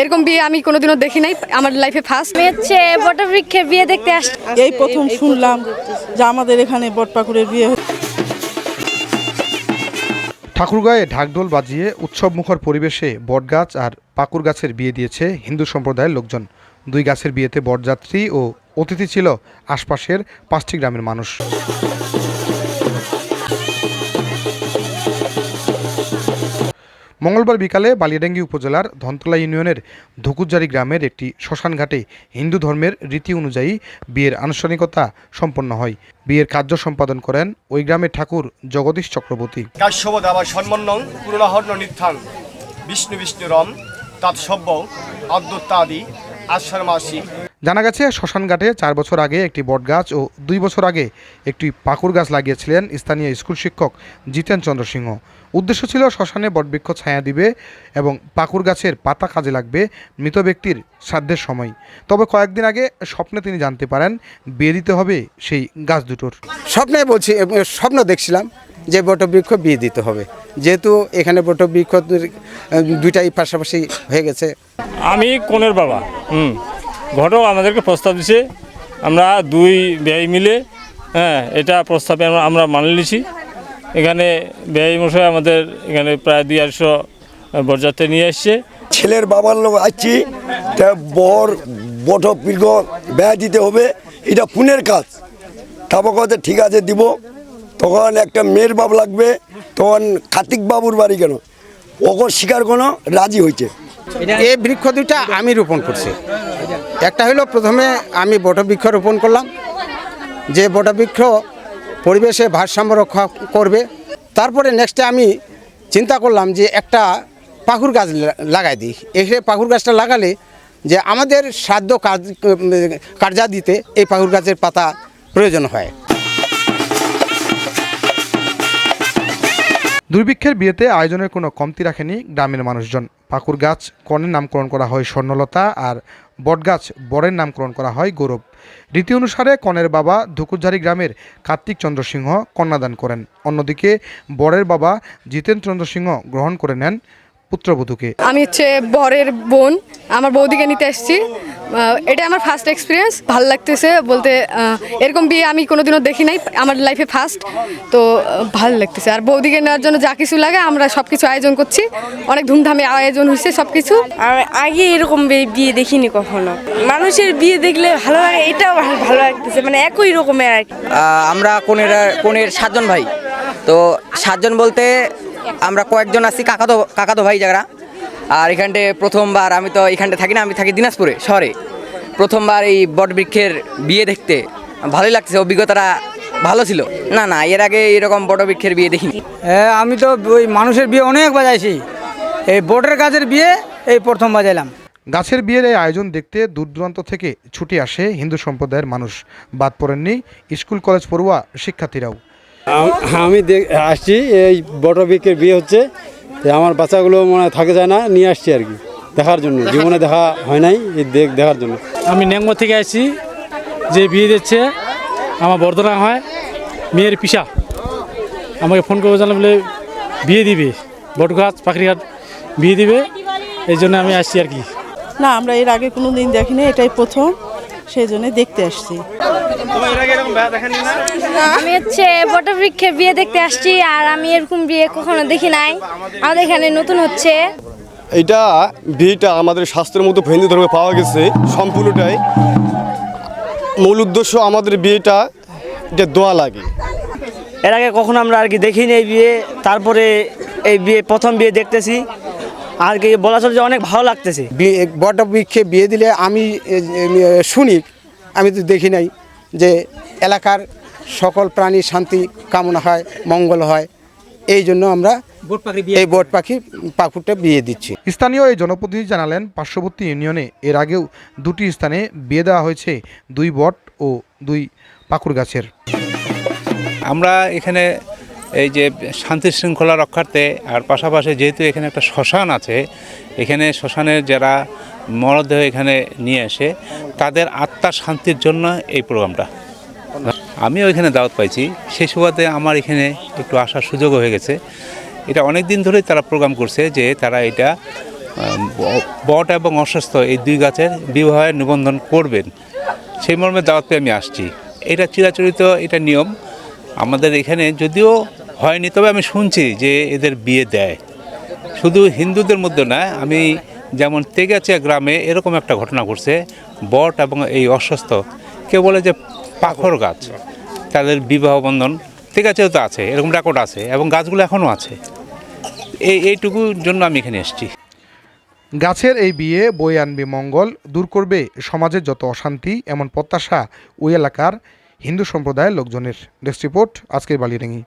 এরকম বিয়ে আমি কোনোদিনও দেখি নাই আমার লাইফে ফার্স্ট আমি হচ্ছে বটবৃক্ষের বিয়ে দেখতে আসছি এই প্রথম শুনলাম যে আমাদের এখানে বটপাকুড়ের বিয়ে হচ্ছে। ঠাকুরগাঁয়ে ঢাকঢোল বাজিয়ে উৎসবমুখর পরিবেশে বটগাছ আর পাকুর গাছের বিয়ে দিয়েছে হিন্দু সম্প্রদায়ের লোকজন। দুই গাছের বিয়েতে বরযাত্রী ও অতিথি ছিল আশপাশের পাঁচটি গ্রামের মানুষ। মঙ্গলবার বিকালে বালিয়াডাঙ্গি উপজেলার ধনতলা ইউনিয়নের ধুকুজারি গ্রামের একটি শ্মশানঘাটে হিন্দু ধর্মের রীতি অনুযায়ী বিয়ের আনুষ্ঠানিকতা সম্পন্ন হয়। বিয়ের কার্য সম্পাদন করেন ওই গ্রামের ঠাকুর জগদীশ চক্রবর্তী। বিষ্ণু বিষ্ণু রম, তৎসব্য অদ্যুত্তাদি আশ্বার মাসি জানা গেছে শ্মশানঘাটে চার বছর আগে একটি বটগাছ ও দুই বছর আগে একটি পাকুর গাছ লাগিয়েছিলেন স্থানীয় স্কুল শিক্ষক জিতেন চন্দ্র সিংহ। উদ্দেশ্য ছিল শ্মশানে বটবৃক্ষ ছায়া দিবে এবং পাকুর গাছের পাতা কাজে লাগবে মৃত ব্যক্তির শ্রাদ্ধের সময়। তবে কয়েকদিন আগে স্বপ্নে তিনি জানতে পারেন বিয়ে দিতে হবে সেই গাছ দুটোর। স্বপ্নে বলছি স্বপ্ন দেখছিলাম যে বটবৃক্ষ বিয়ে দিতে হবে। যেহেতু এখানে বটবৃক্ষ দুইটাই পাশাপাশি হয়ে গেছে। আমি কনের বাবা হুম। ঘটক আমাদেরকে প্রস্তাব দিছে। আমরা দুই ব্যয় মিলে হ্যাঁ এটা প্রস্তাবে আমরা আমরা মানে নিছি। এখানে ব্যয় মশাই আমাদের এখানে প্রায় দুই আড়শো বরযাত্রী নিয়ে এসছে ছেলের বাবার লোক আসছি তা বর বট পীর্ঘ ব্যয় দিতে হবে এটা পুনের কাজ। তারপর কথা ঠিক আছে দিব। তখন একটা মেয়ের বাপ লাগবে তখন কার্তিক বাবুর বাড়ি কেন? ওকে শিকার কোনো রাজি হয়েছে। এই বৃক্ষ দুইটা আমি রোপণ করছি। একটা হলো প্রথমে আমি বটবৃক্ষ রোপণ করলাম। যে বটবৃক্ষ পরিবেশে ভারসাম্য রক্ষা করবে। তারপরে নেক্সটে আমি চিন্তা করলাম যে একটা পাকুর গাছ লাগাই দিই। এসে পাকুর গাছটা লাগালে যে আমাদের সাধ্য কাজ, কার্যাদিতে এই পাকুর গাছের পাতা প্রয়োজন হয়। দুর্ভিক্ষের বিয়েতে আয়োজনের কোনো কমতি রাখেনি গ্রামের মানুষজন। পাকুর গাছ কনের নামকরণ করা হয় স্বর্ণলতা আর বটগাছ বরের নামকরণ করা হয় গৌরব। রীতি অনুসারে কনের বাবা ধুকুরঝারি গ্রামের কার্তিক চন্দ্র সিংহ কন্যাদান করেন। অন্যদিকে বরের বাবা জিতেন চন্দ্র সিংহ গ্রহণ করে নেন পুত্রবধূকে। আমি হচ্ছে বরের বোন। আমার বৌদিকে নিতে এসেছি। এটা আমার ফার্স্ট এক্সপিরিয়েন্স ভালো লাগতেছে বলতে এরকম বিয়ে আমি কোনোদিনও দেখি নাই আমার লাইফে ফার্স্ট তো ভালো লাগতেছে। আর বৌদিকে নেওয়ার জন্য যা কিছু লাগে আমরা সব কিছু আয়োজন করছি। অনেক ধুমধামে আয়োজন হয়েছে সব কিছু আগে এরকম বিয়ে দেখিনি কখনো। মানুষের বিয়ে দেখলে ভালো লাগে এটাও ভালো লাগতেছে মানে একই রকমের আর কি। আমরা কোনের কোনের সাতজন ভাই। তো সাতজন বলতে আমরা কয়েকজন আছি কাকাতো কাকাতো ভাই যারা আর এখানটে প্রথমবার আমি তো এখানটা থাকি না আমি থাকি দিনাজপুরে শহরে। প্রথমবার এই বটবৃক্ষের বিয়ে দেখতে ভালোই লাগছে অভিজ্ঞতাটা ভালো ছিল। না না এর আগে এরকম বটবৃক্ষের বিয়ে দেখিনি। হ্যাঁ আমি তো ওই মানুষের বিয়ে অনেক বাজাইছি। এই বটের গাছের বিয়ে এই প্রথম বাজাইলাম। গাছের বিয়ের এই আয়োজন দেখতে দূর দূরান্ত থেকে ছুটে আসে হিন্দু সম্প্রদায়ের মানুষ। বাদ পড়েননি স্কুল কলেজ পড়ুয়া শিক্ষার্থীরাও। আমি দেখ- আসছি এই বটবিকের বিয়ে হচ্ছে। তো আমার বাচ্চাগুলো মনে হয় থাকে যায় না নিয়ে আসছি আর কি দেখার জন্য। জীবনে দেখা হয় নাই এই দেখ দেখার জন্য। আমি ন্যাঙ্গো থেকে আসছি যে বিয়ে দিচ্ছে আমার বর্ধনা হয় মেয়ের পিসা। আমাকে ফোন করে জানলাম বলে বিয়ে দিবে বটগাছ পাখরি ঘাট বিয়ে দিবে এই জন্য আমি আসছি আর কি। না আমরা এর আগে কোনো দিন দেখিনি এটাই প্রথম। সেই জন্য দেখতে আসছি। আমি হচ্ছে বটবৃক্ষের বিয়ে দেখতে আসছি আর আমি এরকম বিয়ে কখনো দেখি নাই। আমাদের এখানে নতুন হচ্ছে। এটা বিয়েটা আমাদের শাস্ত্রের মতো হিন্দু ধর্মে পাওয়া গেছে সম্পূর্ণটাই। মূল উদ্দেশ্য আমাদের বিয়েটা এটা দোয়া লাগে। এর আগে কখনো আমরা আর কি দেখিনি এই বিয়ে তারপরে এই বিয়ে প্রথম বিয়ে দেখতেছি। আর কি বলা চলে যে অনেক ভালো লাগতেছে। বিয়ে বটবৃক্ষে বিয়ে দিলে আমি শুনি আমি তো দেখি নাই যে এলাকার সকল প্রাণী শান্তি কামনা হয় মঙ্গল হয় এই জন্য আমরা এই বট পাখি পাকুরটা বিয়ে দিচ্ছি। স্থানীয় এই জনপ্রতিনিধি জানালেন পার্শ্ববর্তী ইউনিয়নে এর আগেও দুটি স্থানে বিয়ে দেওয়া হয়েছে দুই বট ও দুই পাকুর গাছের আমরা এখানে এই যে শান্তি শৃঙ্খলা রক্ষার্থে, আর পাশাপাশি যেহেতু এখানে একটা শ্মশান আছে, এখানে শ্মশানের যারা মরদেহ এখানে নিয়ে আসে তাদের আত্মার শান্তির জন্য এই প্রোগ্রামটা। আমিও এখানে দাওয়াত পাইছি। সেই সুবাদে আমার এখানে একটু আসার সুযোগ হয়ে গেছে। এটা অনেক দিন ধরেই তারা প্রোগ্রাম করছে যে তারা এটা বট এবং অসুস্থ এই দুই গাছের বিবাহের নিবন্ধন করবেন। সেই মর্মে দাওয়াত পেয়ে আমি আসছি। এটা চিরাচরিত এটা নিয়ম। আমাদের এখানে যদিও হয়নি, তবে আমি শুনছি যে এদের বিয়ে দেয়। শুধু হিন্দুদের মধ্যে না, আমি যেমন তেগাচিয়া গ্রামে এরকম একটা ঘটনা ঘটছে, বট এবং এই অসুস্থ, কেউ বলে যে পাখর গাছ, তাদের বিবাহ বন্ধন, তেগাচিয়াও তো আছে, এরকম রেকর্ড আছে এবং গাছগুলো এখনও আছে। এই এইটুকুর জন্য আমি এখানে এসেছি। গাছের এই বিয়ে বয়ে আনবে মঙ্গল, দূর করবে সমাজের যত অশান্তি, এমন প্রত্যাশা ওই এলাকার হিন্দু সম্প্রদায়ের লোকজনের। ডেস্ক রিপোর্ট, আজকের বালিরাঙ্গি